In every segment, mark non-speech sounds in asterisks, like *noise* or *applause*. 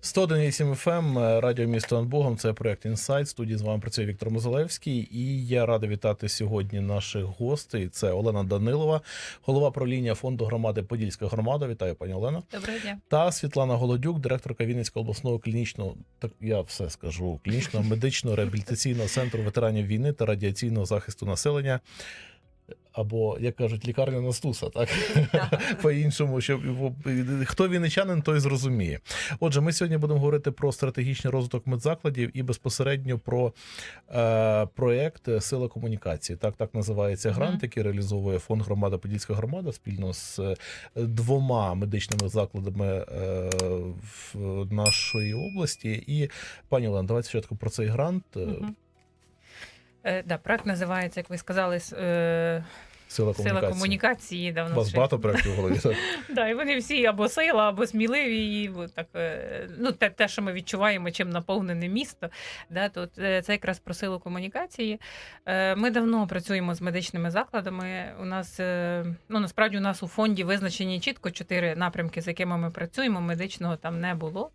101,8 FM, е, радіо місто над Богом. Це проект Інсайт. Студії з вами працює Віктор Мозалевський. І я радий вітати сьогодні наших гостей. Це Олена Данилова, голова правління фонду громади Подільська громада. Вітаю, пані Олена. Доброго дня. Та Світлана Голодюк, директорка Вінницького обласного клінічного, так я все скажу, клінічного медичного реабілітаційного центру ветеранів війни та радіаційного захисту населення. Або, як кажуть, лікарня Настуса, так *laughs* по-іншому, щоб хто вінничанин, той зрозуміє. Отже, ми сьогодні будемо говорити про стратегічний розвиток медзакладів і безпосередньо про е, проєкт Сила комунікації. Так, так називається грант, який реалізовує фонд громада Подільська громада спільно з е, двома медичними закладами е, в нашої області. І пані Олена, давайте спочатку про цей грант. Мгм. Е, да, проект називається, як ви сказали, е, Сила Сила комунікації. комунікації. Да, У вас багато проєктів в голові. *laughs* так? Да, і вони всі або сила, або сміливі. І, так, е, ну, те, те, що ми відчуваємо, чим наповнене місто. Да, то е, це якраз про силу комунікації. Е, Ми давно працюємо з медичними закладами. У нас ну насправді у нас у фонді визначені чітко чотири напрямки, з якими ми працюємо. Медичного там не було.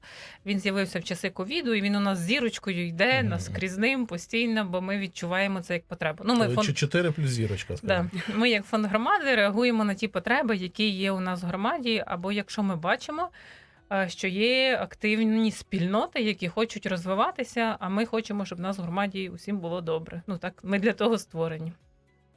Він з'явився в часи ковіду, і він у нас зірочкою йде Мгм. наскрізним постійно, бо ми відчуваємо це як потребу. Ну, ми фонд... Чотири плюс зірочка, Да. Ми, як фонд громади, реагуємо на ті потреби, які є у нас в громаді, або якщо ми бачимо, е, що є активні спільноти, які хочуть розвиватися, а ми хочемо, щоб в нас в громаді усім було добре. Ну так, ми для того створені.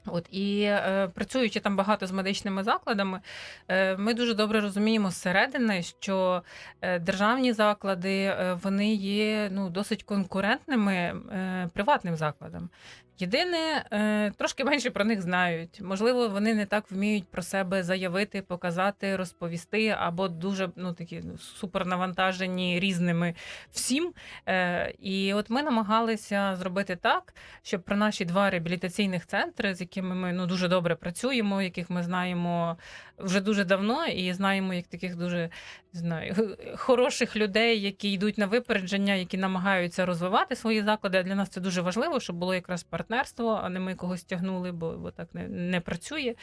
От і е, працюючи там багато з медичними закладами, е, ми дуже добре розуміємо зсередини, що е, державні заклади е, вони є ну досить конкурентними е, приватним закладам. Єдине, е, трошки менше про них знають. Можливо, вони не так вміють про себе заявити, показати, розповісти, або дуже ну такі ну, супернавантажені різними всім. Е, І от ми намагалися зробити так, щоб про наші два реабілітаційних центри, з якими ми ну дуже добре працюємо, яких ми знаємо вже дуже давно, і знаємо як таких дуже знаю *laughs* хороших людей, які йдуть на випередження, які намагаються розвивати свої заклади. А для нас це дуже важливо, щоб було якраз партнерство, а не ми когось тягнули, бо, бо так не, не працює.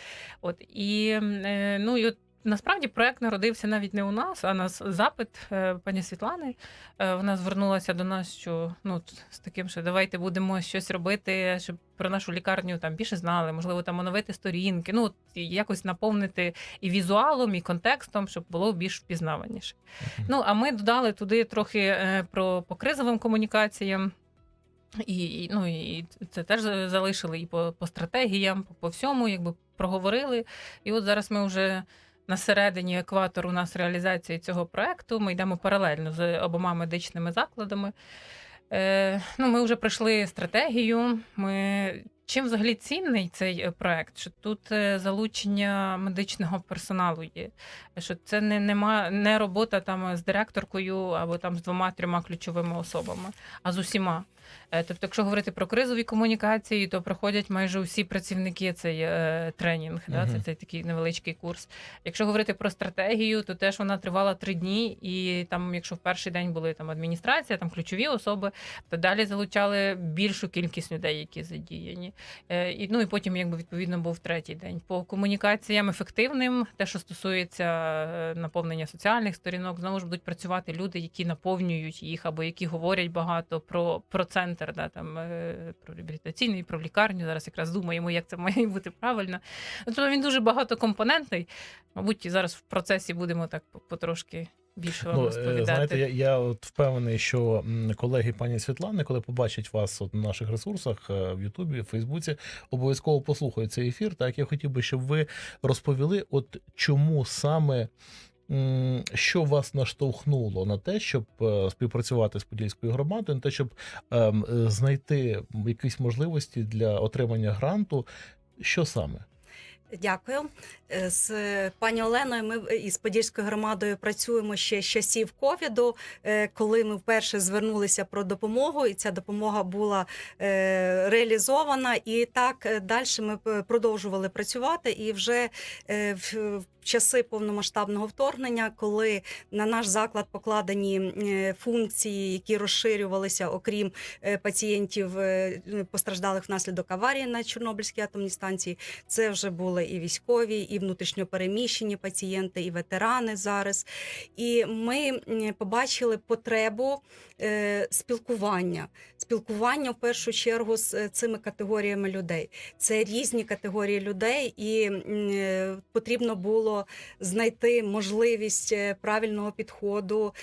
От і е, ну і от. Насправді проект народився навіть не у нас, а на запит е, пані Світлани. Е, Вона звернулася до нас, що ну з таким, що давайте будемо щось робити, щоб про нашу лікарню там більше знали, можливо, там оновити сторінки. Ну якось наповнити і візуалом, і контекстом, щоб було більш впізнаваніше. Мгм. Ну а ми додали туди трохи е, про по кризовим комунікаціям. І, і, ну, і це теж залишили і по, по стратегіям, по, по всьому, якби проговорили. І от зараз ми вже на середині екватору у нас реалізації цього проекту. Ми йдемо паралельно з обома медичними закладами. Е, ну, ми вже пройшли стратегію. Ми чим взагалі цінний цей е, проект? Що тут е, залучення медичного персоналу є, що це не, нема, не робота там з директоркою або там з двома-трьома ключовими особами, а з усіма. Е, Тобто, якщо говорити про кризові комунікації, то проходять майже усі працівники цей е, тренінг, да, це Мгм. цей такий невеличкий курс. Якщо говорити про стратегію, то теж вона тривала три дні, і там, якщо в перший день були там адміністрація, там ключові особи, то далі залучали більшу кількість людей, які задіяні. Е, І ну і потім, якби відповідно, був третій день. По комунікаціям ефективним, те, що стосується е, наповнення соціальних сторінок, знову ж будуть працювати люди, які наповнюють їх або які говорять багато про, про центр, да, там е, про реабілітаційний, про лікарню. Зараз якраз думаємо, як це має бути правильно. Тобто він дуже багатокомпонентний. Мабуть, зараз в процесі будемо так потрошки більше вам Ну, е, розповідати. знаєте, я, я от впевнений, що колеги пані Світлани, коли побачать вас от на наших ресурсах е, в Ютубі, в Фейсбуці, обов'язково послухають цей ефір. Так я хотів би, щоб ви розповіли, от чому саме. Що вас наштовхнуло на те, щоб е, співпрацювати з подільською громадою, на те, щоб ем, е, знайти якісь можливості для отримання гранту? Що саме? Дякую. Е, З пані Оленою ми із Подільською громадою працюємо ще з часів ковіду, е, коли ми вперше звернулися про допомогу, і ця допомога була е, реалізована. І так далі ми продовжували працювати. І вже в часи повномасштабного вторгнення, коли на наш заклад покладені функції, які розширювалися, окрім пацієнтів постраждалих внаслідок аварії на Чорнобильській атомній станції, це вже були і військові, і внутрішньопереміщені пацієнти, і ветерани зараз. І ми побачили потребу е, спілкування. Спілкування в першу чергу з е, цими категоріями людей. Це різні категорії людей, і е, потрібно було знайти можливість правильного підходу,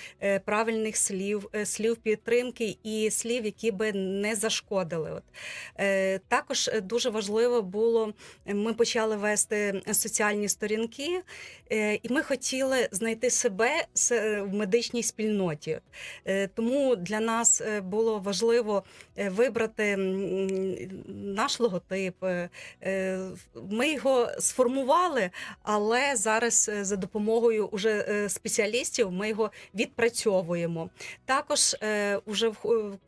правильних слів, слів підтримки і слів, які би не зашкодили. От. Також дуже важливо було, ми почали вести соціальні сторінки, е, і ми хотіли знайти себе в медичній спільноті. Е, Тому для нас е, було важливо е, вибрати наш логотип. Е, е, Ми його сформували, але зараз е, за допомогою уже е, спеціалістів ми його відпрацьовуємо. Також е, уже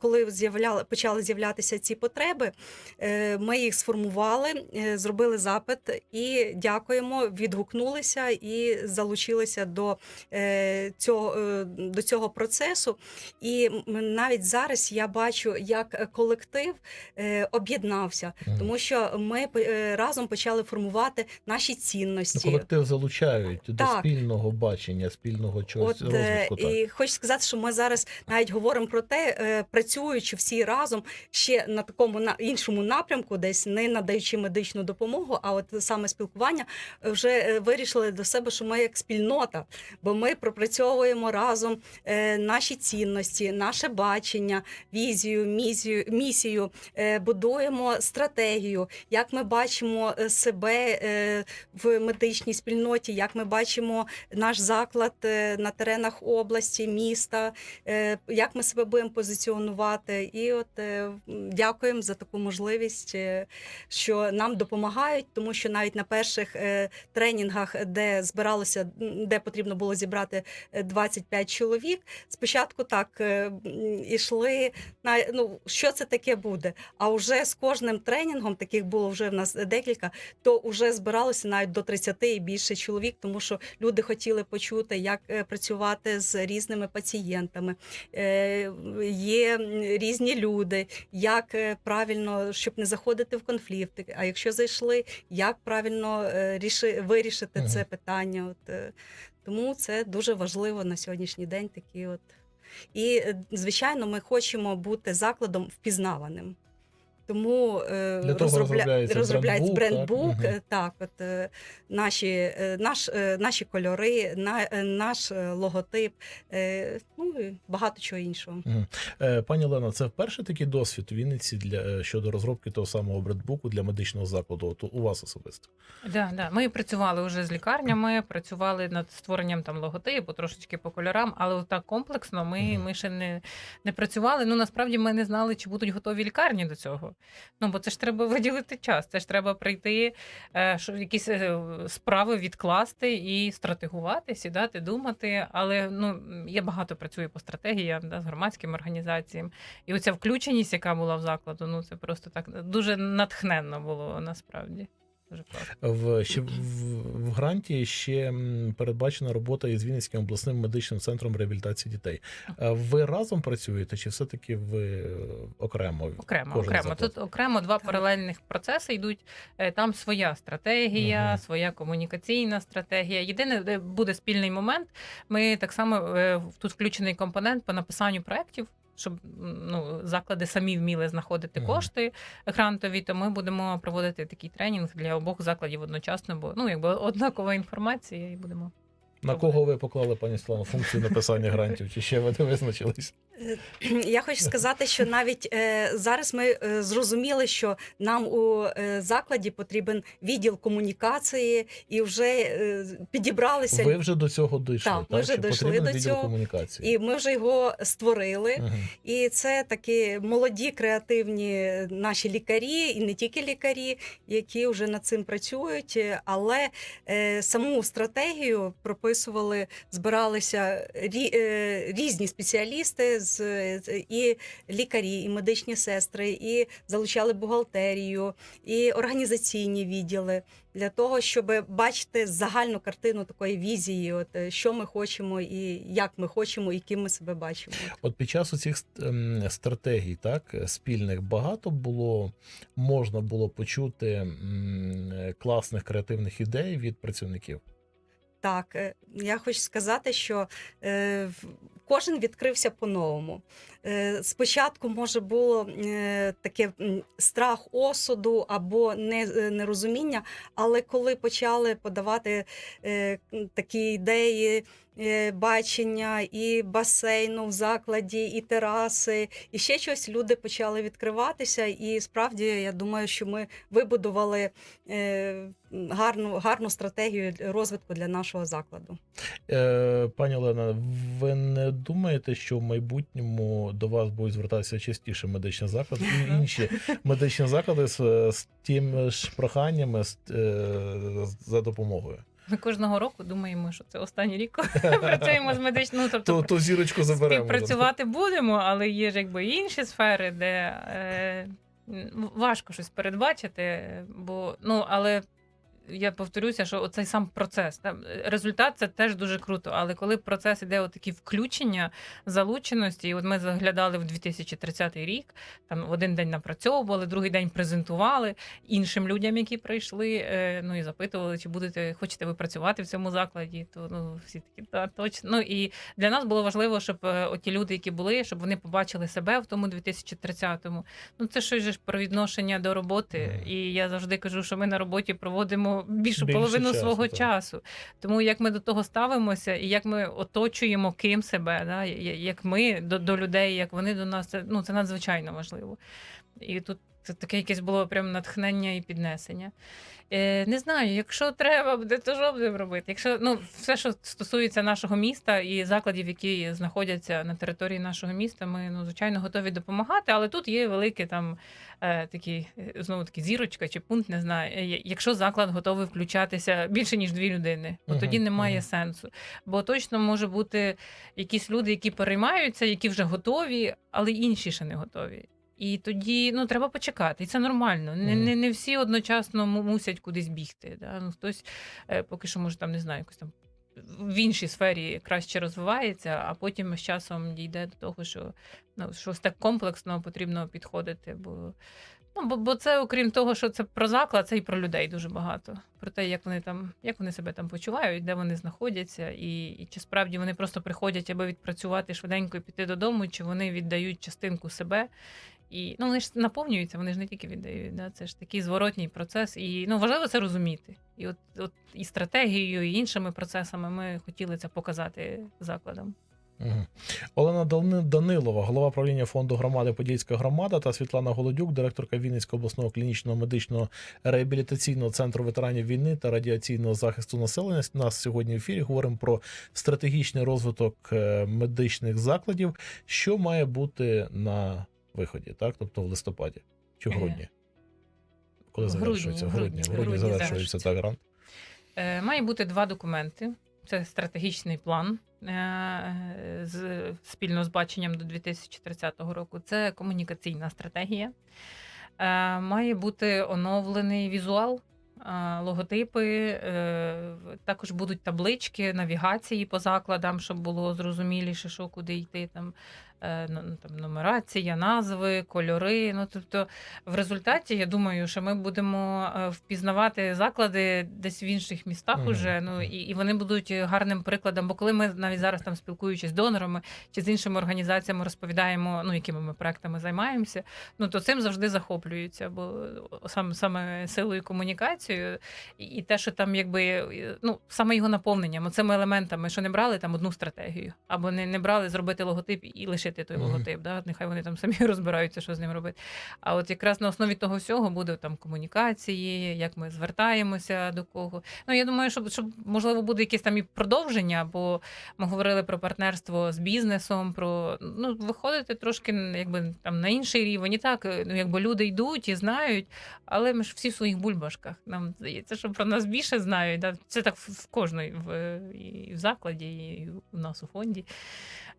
коли з'являли почали з'являтися ці потреби, е, ми їх сформували, е, зробили запит і дякуємо, відгукнулися і залучилися до е, цього, е, до цього процесу. І навіть зараз я бачу, як колектив е, об'єднався, тому що ми разом почали формувати наші Ну, цінності. колектив залучають до спільного бачення, спільного чогось От розвитку. Так. і хочу сказати, що ми зараз навіть говоримо про те, працюючи всі разом ще на такому на іншому напрямку, десь не надаючи медичну допомогу, а от саме спілкування, е, вже е, вирішили до себе, що ми як спільнота, бо ми пропрацьовуємо разом е, наші цінності, наше бачення, візію, місію, місію, будуємо стратегію, як ми бачимо себе в медичній спільноті, як ми бачимо наш заклад на теренах області, міста, як ми себе будемо позиціонувати. І от дякуємо за таку можливість, що нам допомагають, тому що навіть на перших е, тренінгах, де збиралося, де потрібно було зібрати е, 25 чоловік, спочатку так е, ішли на ну що це таке буде. А вже з кожним тренінгом, таких було вже в нас декілька, то вже збиралося навіть до 30 і більше чоловік, тому що люди хотіли почути, як е, працювати з різними пацієнтами. Е, Є різні люди, як е, правильно, щоб не заходити в конфлікти. А якщо зайшли, як правильно е, ріши, вирішити Мгм. це питання? От е, тому це дуже важливо на сьогоднішній день. Такі от і е, звичайно, ми хочемо бути закладом впізнаваним. Тому е, Для того розробляється розробляється брендбук, так? е, Так, от е, наші, наш, е, наші кольори, на, е, наш логотип, е, ну і багато чого іншого. Е, Пані Лено, це вперше такий досвід у Вінниці для щодо розробки того самого брендбуку для медичного закладу. От у вас особисто. Да, да. Ми працювали вже з лікарнями, працювали над створенням там логотипу, трошечки по кольорам, але так комплексно ми, Мгм. ми ще не, не працювали. Ну насправді ми не знали, чи будуть готові лікарні до цього. Ну бо це ж треба виділити час. Це ж треба прийти, е, якісь е, справи відкласти і стратегувати, сідати, думати. Але ну я багато працюю по стратегіям да, з громадськими організаціями. І оця включеність, яка була в закладу, ну це просто так дуже натхненно було насправді. Дуже класно. В ще в, в гранті ще передбачена робота із Вінницьким обласним медичним центром реабілітації дітей. Ви разом працюєте, чи все-таки ви е, окремо? Окремо, Кожен окремо. заклад. Тут окремо два Так. паралельних процеси йдуть. Е, Там своя стратегія, Мгм. своя комунікаційна стратегія. Єдине, де буде спільний момент. Ми так само е, тут включений компонент по написанню проєктів. Щоб ну, заклади самі вміли знаходити кошти грантові, то ми будемо проводити такий тренінг для обох закладів одночасно, бо ну якби однакова інформація, і будемо На кого ви поклали, пані Слава, функцію написання грантів? Чи ще ви не визначились? Я хочу сказати, що навіть е, зараз ми е, зрозуміли, що нам у е, закладі потрібен відділ комунікації, і вже е, підібралися Ви вже до цього дійшли, Так, ми вже дійшли до цього. комунікації. і ми вже його створили. Мгм. І це такі молоді креативні наші лікарі, і не тільки лікарі, які вже над цим працюють. Е, Але е, саму стратегію прописували, збиралися рі, е, різні спеціалісти з і лікарі, і медичні сестри, і залучали бухгалтерію, і організаційні відділи для того, щоб бачити загальну картину такої візії, от е, що ми хочемо, і як ми хочемо, і ким ми себе бачимо. От під час цих стратегій, так спільних багато було, можна було почути класних креативних ідей від працівників. Так, е, я хочу сказати, що е, кожен відкрився по-новому. Е, спочатку, може, було таке страх осуду або не, нерозуміння, але коли почали подавати такі ідеї, бачення і басейну в закладі, і тераси, і ще щось, люди почали відкриватися. І справді, я думаю, що ми вибудували е, гарну, гарну стратегію розвитку для нашого закладу. Е, пані Олена, ви не думаєте, що в майбутньому до вас будуть звертатися частіше медичні заклади і інші медичні заклади з, з тими ж проханнями з, е, за допомогою? Ми кожного року думаємо, що це останній рік, коли працюємо з медичною. Тобто То, то зірочку заберемо. співпрацювати будемо, але є ж якби інші сфери, де е, важко щось передбачити. Бо ну але я повторюся, що оцей сам процес там результат це теж дуже круто. Але коли процес іде отакі включення залученості, і от ми заглядали в 2030 рік, там в один день напрацьовували, другий день презентували іншим людям, які прийшли. е, Ну і запитували, чи будете хочете ви працювати в цьому закладі. То ну всі такі та точно. Ну і для нас було важливо, щоб е, оті люди, які були, щоб вони побачили себе в тому 2030-му. Ну це щось ж про відношення до роботи. І я завжди кажу, що ми на роботі проводимо більшу Більше половину часу, свого так. часу. Тому як ми до того ставимося, і як ми оточуємо ким себе, да? як ми до, до людей, як вони до нас, це ну це надзвичайно важливо. І тут це таке якесь було прям натхнення і піднесення. Е, не знаю, якщо треба буде, то що будемо робити? Якщо ну все, що стосується нашого міста і закладів, які знаходяться на території нашого міста, ми ну звичайно готові допомагати. Але тут є велике там е, такі е, знову таки зірочка чи пункт, не знаю. Е, Якщо заклад готовий включатися більше ніж дві людини, то Мгм, тоді немає мгм. сенсу. Бо точно може бути якісь люди, які переймаються, які вже готові, але інші ще не готові. І тоді ну треба почекати, і це нормально. Не, не, не всі одночасно му- мусять кудись бігти. Да? Ну, хтось е, поки що може там не знаю, якось там в іншій сфері краще розвивається, а потім з часом дійде до того, що ну щось так комплексно потрібно підходити. Бо ну бо, бо це, окрім того, що це про заклад, це і про людей дуже багато. Про те, як вони там, як вони себе там почувають, де вони знаходяться, і, і чи справді вони просто приходять, аби відпрацювати швиденько і піти додому, чи вони віддають частинку себе. І ну вони ж наповнюються, вони ж не тільки віддають. Да? Це ж такий зворотній процес. І ну важливо це розуміти. І от, от і стратегією, і іншими процесами ми хотіли це показати закладам. Олена Дани- Данилова, голова правління фонду громади Подільська громада, та Світлана Голодюк, директорка Вінницького обласного клінічного медичного реабілітаційного центру ветеранів війни та радіаційного захисту населення. Нас сьогодні в ефірі говоримо про стратегічний розвиток е, медичних закладів, що має бути на виході, так тобто в листопаді чи в грудні. Коли завершується? В грудні, в грудні завершується так грант. Е, має бути два документи: це стратегічний план е, з, спільно з баченням до 2030 року. Це комунікаційна стратегія. Е, має бути оновлений візуал. Логотипи, також будуть таблички, навігації по закладам, щоб було зрозуміліше, що куди йти. Там, там нумерація, назви, кольори. Ну, тобто, в результаті я думаю, що ми будемо е, впізнавати заклади десь в інших містах уже. Ну і, і вони будуть гарним прикладом. Бо коли ми навіть зараз там спілкуючись з донорами чи з іншими організаціями, розповідаємо, ну якими ми проектами займаємося, ну то цим завжди захоплюються. Бо саме саме силою комунікацією, і, те, що там якби ну саме його наповненням, цими елементами, що не брали там одну стратегію, або не, не брали зробити логотип і лишити той логотип. Да? Нехай вони там самі *laughs* розбираються, що з ним робити. А от якраз на основі того всього буде там комунікації, як ми звертаємося до кого. Ну я думаю, що, що можливо буде якесь там і продовження, бо ми говорили про партнерство з бізнесом, про ну виходити трошки якби там на інший рівень. І так, ну якби люди йдуть і знають, але ми ж всі в своїх бульбашках. нам здається, що про нас більше знають. Да? Це так в в кожної в, і в закладі, і у нас у фонді.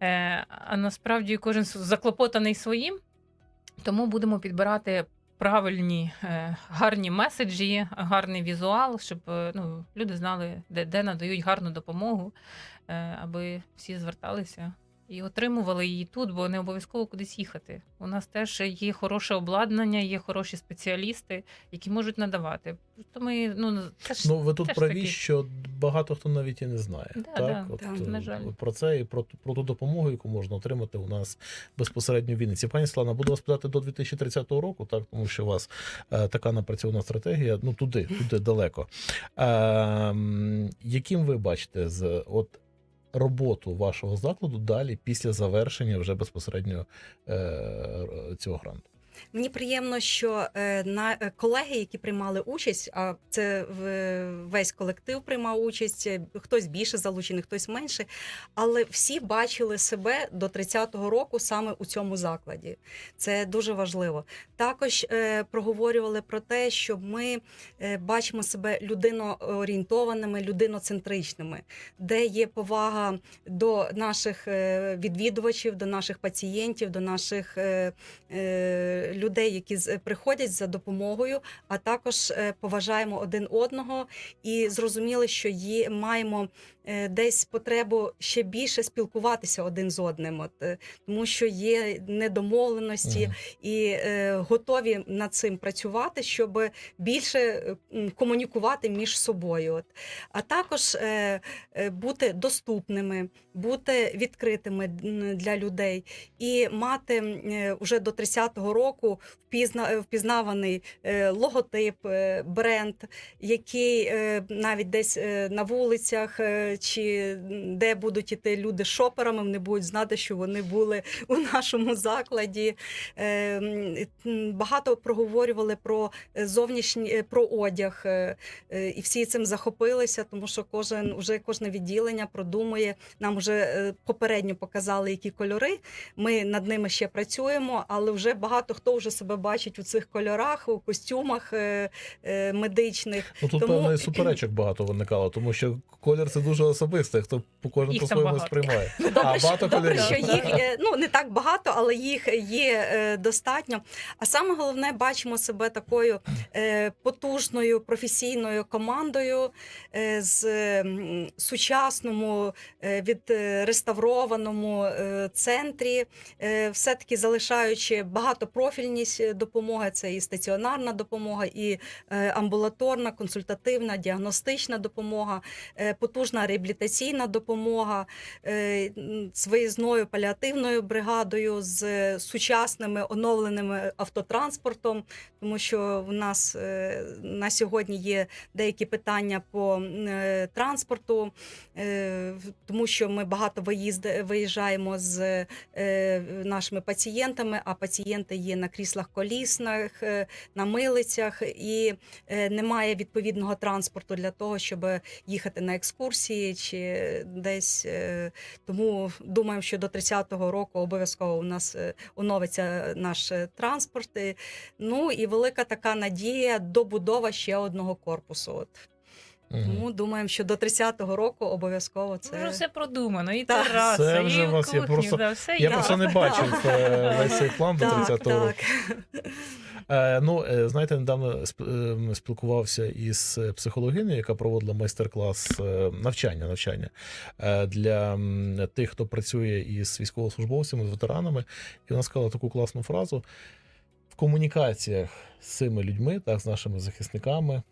Е, а насправді кожен заклопотаний своїм, тому будемо підбирати. Правильні е, гарні меседжі, гарний візуал, щоб е, ну, люди знали, де, де надають гарну допомогу, е, аби всі зверталися і отримували її тут, бо не обов'язково кудись їхати. У нас теж є хороше обладнання, є хороші спеціалісти, які можуть надавати. Просто ми ну це ж Ну, ви тут теж праві, такі. що багато хто навіть і не знає. Да, так? да, От, так, е, на жаль. Про це і про, про ту допомогу, яку можна отримати у нас безпосередньо в Вінниці. Пані Слана, буду вас питати до 2030 року, так, тому що у вас е, така напрацьована стратегія, ну туди, туди далеко. Е, м, яким ви бачите з от роботу вашого закладу далі після завершення вже безпосередньо е, цього гранту? Мені приємно, що е, на е, колеги, які приймали участь, а це весь колектив приймав участь. е, Хтось більше залучений, хтось менше, але всі бачили себе до 30-го року саме у цьому закладі. Це дуже важливо. Також проговорювали про те, що ми бачимо себе людиноорієнтованими, людиноцентричними, де є повага до наших відвідувачів, до наших пацієнтів, до наших людей, які з- приходять за допомогою, а також е, поважаємо один одного і зрозуміли, що є, маємо е, десь потребу ще більше спілкуватися один з одним, от, е, тому що є недомовленості Мгм. і е, готові над цим працювати, щоб більше е, комунікувати між собою. От. А також е, е, бути доступними, бути відкритими для людей і мати вже до 30-го року е, впізнаваний е, логотип, е, бренд, який е, навіть десь е, на вулицях е, чи де будуть іти люди шоперами, вони будуть знати, що вони були у нашому закладі. Е, Багато проговорювали про е, зовнішній е, про одяг, е, е, і всі цим захопилися, тому що кожен уже кожне відділення продумує. Нам вже е, попередньо показали, які кольори. Ми над ними ще працюємо, але вже багато хто вже себе бачить у цих кольорах, у костюмах е, е, медичних. Ну тут Тому- певно суперечок багато виникало, тому що колір це дуже особисте, хто по кожен по-своєму сприймає. Добре, А, що, багато добре, кольорів. що їх ну не так багато, але їх є достатньо. А саме головне, бачимо себе такою потужною професійною командою з сучасному е, відреставрованому е, центрі, е, все-таки залишаючи багатопрофільність е, допомоги. Це і стаціонарна допомога, і е, амбулаторна, консультативна, діагностична допомога, е, потужна реабілітаційна допомога е, з виїзною паліативною бригадою, з сучасними оновленими автотранспортом, тому що в нас е, на сьогодні є деякі питання по е, транспорту, е, тому що ми багато виїзд, виїжджаємо з е, нашими пацієнтами, а пацієнти є на кріслах колісних, е, на милицях, і е, немає відповідного транспорту для того, щоб їхати на екскурсії чи десь. Тому думаємо, що до 30-го року обов'язково у нас оновиться наш транспорт. Ну і велика така надія добудова ще одного корпусу. От. Мгм. Тому думаємо, що до 30-го року обов'язково Це вже все продумано, і Так. тераса, Це і вас є кухню, просто- да, все Я просто не бачив е, весь цей план до Так, 30-го року. Е, ну, е, знаєте, недавно е, спілкувався із психологинею, яка проводила майстер-клас навчання, навчання для тих, хто працює із військовослужбовцями, з ветеранами. І вона сказала таку класну фразу: в комунікаціях з цими людьми, так, з нашими захисниками,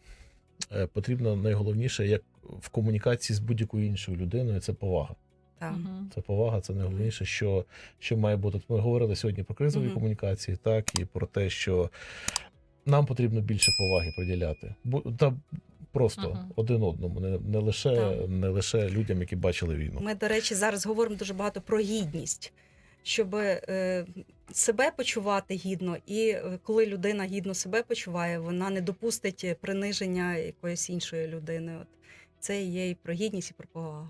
потрібно найголовніше, як в комунікації з будь-якою іншою людиною, це повага. Так. Це повага, це найголовніше, що, що має бути. Ми говорили сьогодні про кризові Мгм. комунікації, так і про те, що нам потрібно більше поваги приділяти. Та просто Мгм. один одному, не, не, лише, Так. не лише людям, які бачили війну. Ми, до речі, зараз говоримо дуже багато про гідність, щоб е, себе почувати гідно, і е, коли людина гідно себе почуває, вона не допустить приниження якоїсь іншої людини. От це є і про гідність, і про повагу.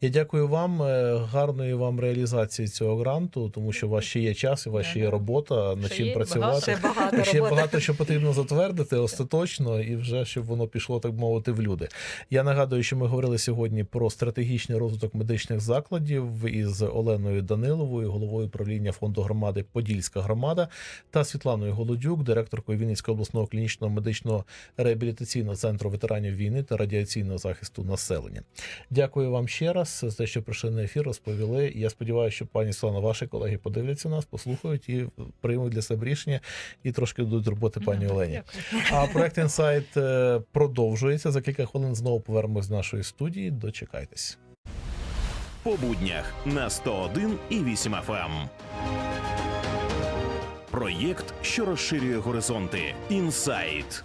Я дякую вам. е, Гарної вам реалізації цього гранту, тому що у вас ще є час, і у вас ще є робота над Ще чим є працювати. Ще багато Ще роботи. багато що потрібно затвердити остаточно, і вже щоб воно пішло, так мовити, в люди. Я нагадую, що ми говорили сьогодні про стратегічний розвиток медичних закладів із Оленою Даниловою, головою управління фонду громади Подільська громада, та Світланою Голодюк, директоркою Вінницького обласного клінічного медичного реабілітаційного центру ветеранів війни та радіаційного захисту населення. Дякую вам ще раз за те, що прийшли на ефір, розповіли. Я сподіваюся, що пані Світлана, ваші колеги подивляться нас, послухають і приймуть для себе рішення і трошки дадуть роботи пані Ну, Олені. дякую. А проект інсайт е, продовжується. За кілька хвилин знову повернемось з нашої студії. Дочекайтесь. по буднях на 101 і 8 FM. Проєкт, що розширює горизонти. Інсайт